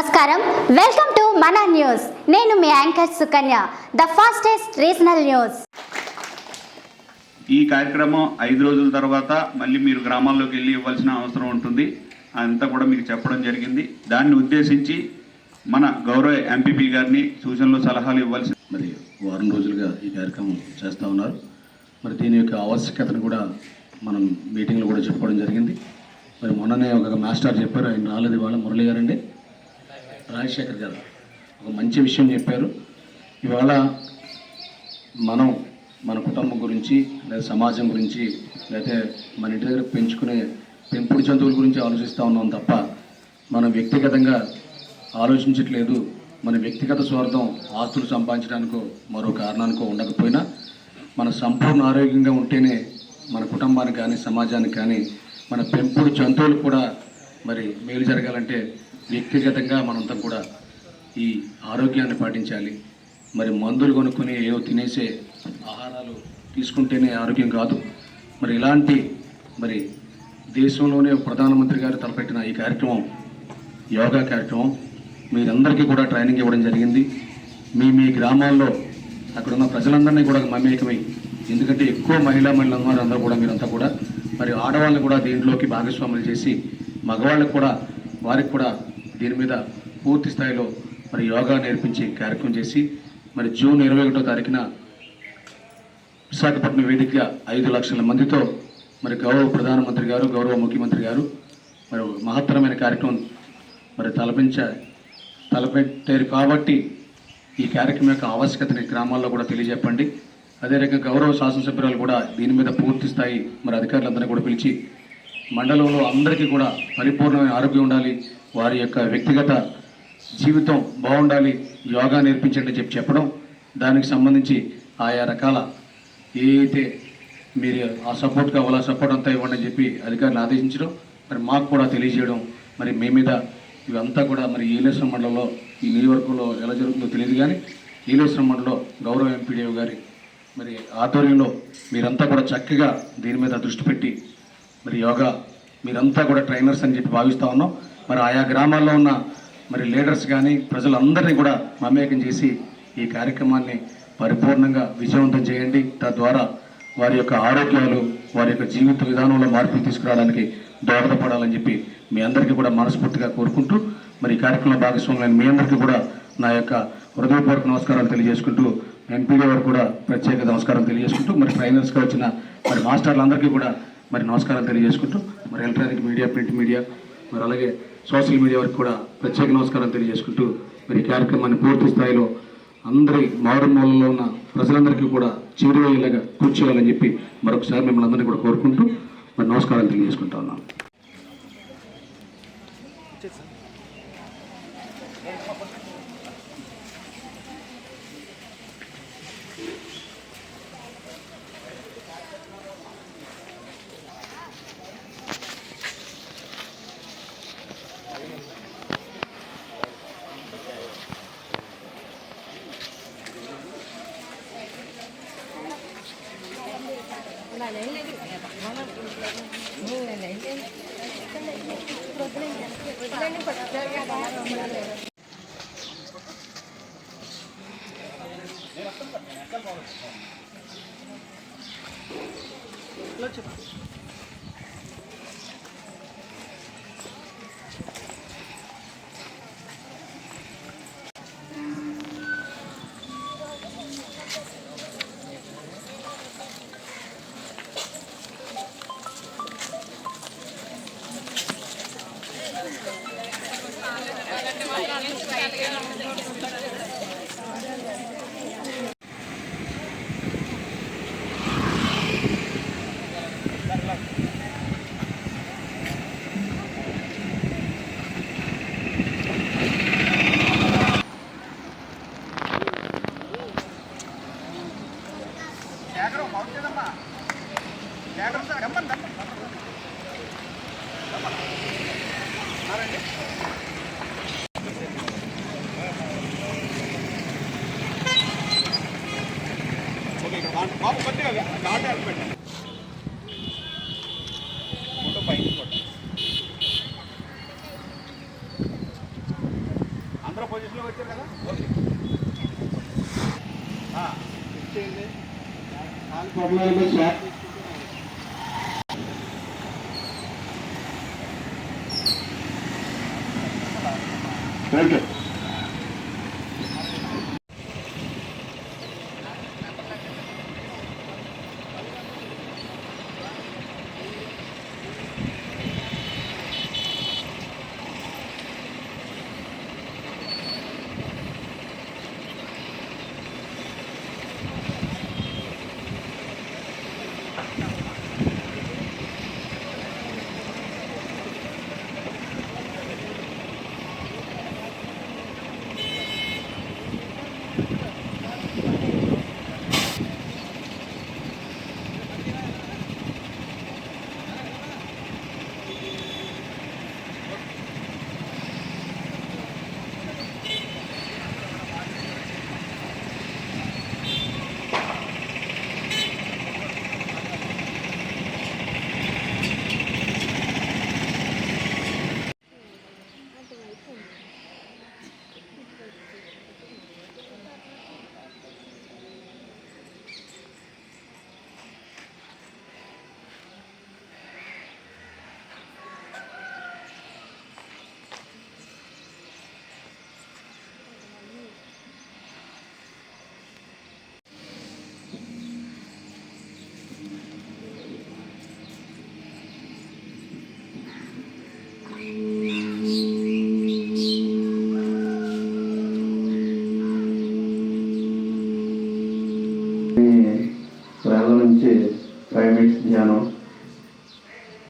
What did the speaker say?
నమస్కారం. Welcome to మన news నేను మీ anchor Sukanya the fastest regional news ఈ కార్యక్రమం ఐదు రోజుల తర్వాత మళ్ళీ మీరు గ్రామాల్లోకి వెళ్ళి ఇవ్వాల్సిన అవసరం ఉంటుంది. అంతా కూడా మీకు చెప్పడం జరిగింది. దాన్ని ఉద్దేశించి మన గౌరవ ఎంపీపీ గారిని సూచనలు సలహాలు ఇవ్వాల్సి మరి వారం రోజులుగా ఈ కార్యక్రమం చేస్తూ ఉన్నారు. మరి దీని యొక్క ఆవశ్యకతను కూడా మనం మీటింగ్లో కూడా చెప్పుకోవడం జరిగింది. మరి మొన్ననే ఒక మాస్టర్ చెప్పారు ఆయన రాలేదు ఇవాళ మురళి గారండి. రాజశేఖర్ గారు ఒక మంచి విషయం చెప్పారు. ఇవాళ మనం మన కుటుంబం గురించి లేదా సమాజం గురించి లేకపోతే మన ఇంటి దగ్గర పెంచుకునే పెంపుడు జంతువుల గురించి ఆలోచిస్తూ ఉన్నాం తప్ప మనం వ్యక్తిగతంగా ఆలోచించట్లేదు. మన వ్యక్తిగత స్వార్థం ఆస్తులు సంపాదించడానికో మరో కారణానికో ఉండకపోయినా మన సంపూర్ణ ఆరోగ్యంగా ఉంటేనే మన కుటుంబానికి కానీ సమాజానికి కానీ మన పెంపుడు జంతువులు కూడా మరి మేలు జరగాలంటే వ్యక్తిగతంగా మనంతా కూడా ఈ ఆరోగ్యాన్ని పాటించాలి. మరి మందులు కొనుక్కొని ఏవో తినేసే ఆహారాలు తీసుకుంటేనే ఆరోగ్యం కాదు. మరి ఇలాంటి మరి దేశంలోనే ప్రధానమంత్రి గారు తలపెట్టిన ఈ కార్యక్రమం యోగా కార్యక్రమం మీరందరికీ కూడా ట్రైనింగ్ ఇవ్వడం జరిగింది. మీ మీ గ్రామాల్లో అక్కడున్న ప్రజలందరినీ కూడా మమేకమై ఎందుకంటే ఎక్కువ మహిళా మహిళలు అందరూ కూడా మీరంతా కూడా మరి ఆడవాళ్ళని కూడా దీంట్లోకి భాగస్వాములు చేసి మగవాళ్ళకు కూడా వారికి కూడా దీని మీద పూర్తి స్థాయిలో మరి యోగా నేర్పించి కార్యక్రమం చేసి మరి జూన్ ఇరవై ఒకటో తారీఖున విశాఖపట్నం వేదికగా ఐదు లక్షల మందితో మరి గౌరవ ప్రధానమంత్రి గారు గౌరవ ముఖ్యమంత్రి గారు మరి మహత్తరమైన కార్యక్రమం మరి తలపించ తలపెట్టారు కాబట్టి ఈ కార్యక్రమం యొక్క ఆవశ్యకతని గ్రామాల్లో కూడా తెలియజెప్పండి. అదే రకంగా గౌరవ శాసనసభ్యురాలు కూడా దీని మీద పూర్తి స్థాయి మరి అధికారులందరినీ కూడా పిలిచి మండలంలో అందరికీ కూడా పరిపూర్ణమైన ఆరోగ్యం ఉండాలి. వారి యొక్క వ్యక్తిగత జీవితం బాగుండాలి. యోగా నేర్పించండి చెప్పి చెప్పడం. దానికి సంబంధించి ఆయా రకాల ఏ అయితే మీరు ఆ సపోర్ట్ కావాలో సపోర్ట్ అంతా ఇవ్వండి అని చెప్పి అధికారులు ఆదేశించడం మరి మాకు కూడా తెలియజేయడం మరి మీ మీద ఇవంతా కూడా మరి ఈలేశ్వరం మండలంలో ఈ నియోజకవర్గంలో ఎలా జరుగుతుందో తెలియదు కానీ ఈలేశ్వరం మండలంలో గౌరవ ఎంపీడీఓ గారి మరి ఆధ్వర్యంలో మీరంతా కూడా చక్కగా దీని మీద దృష్టి పెట్టి మరి యోగా మీరంతా కూడా ట్రైనర్స్ అని చెప్పి భావిస్తూ ఉన్నాం. మరి ఆయా గ్రామాల్లో ఉన్న మరి లీడర్స్ కానీ ప్రజలందరినీ కూడా మమేకం చేసి ఈ కార్యక్రమాన్ని పరిపూర్ణంగా విజయవంతం చేయండి. తద్వారా వారి యొక్క ఆరోగ్యాలు వారి యొక్క జీవిత విధానంలో మార్పులు తీసుకురావడానికి దోహదపడాలని చెప్పి మీ అందరికీ కూడా మనస్ఫూర్తిగా కోరుకుంటూ మరి ఈ కార్యక్రమంలో భాగస్వామ్యం మీ అందరికీ కూడా నా యొక్క హృదయపూర్వక నమస్కారాలు తెలియజేసుకుంటూ ఎంపీడీ వారు కూడా ప్రత్యేక నమస్కారం తెలియజేసుకుంటూ మరి ట్రైనర్స్గా వచ్చిన మరి మాస్టర్లందరికీ కూడా మరి నమస్కారాలు తెలియజేసుకుంటూ మరి ఎలక్ట్రానిక్ మీడియా ప్రింట్ మీడియా మరి అలాగే సోషల్ మీడియా వరకు కూడా ప్రత్యేక నమస్కారాలు తెలియజేసుకుంటూ మరి కార్యక్రమాన్ని పూర్తి స్థాయిలో అందరి మారుమూలలో ఉన్న ప్రజలందరికీ కూడా చేరువయ్యేలాగా కూర్చోవాలని చెప్పి మరొకసారి మిమ్మల్ని అందరినీ కూడా కోరుకుంటూ మరి నమస్కారాలు తెలియజేసుకుంటా ఉన్నాను Thank you. చెప్పండి అందరూ పొజిషన్లో వచ్చారు కదా ఇచ్చేయండి నాలుగు బొమ్మలు షాప్ నుంచి ఫైవ్ మినిట్స్ ధ్యానం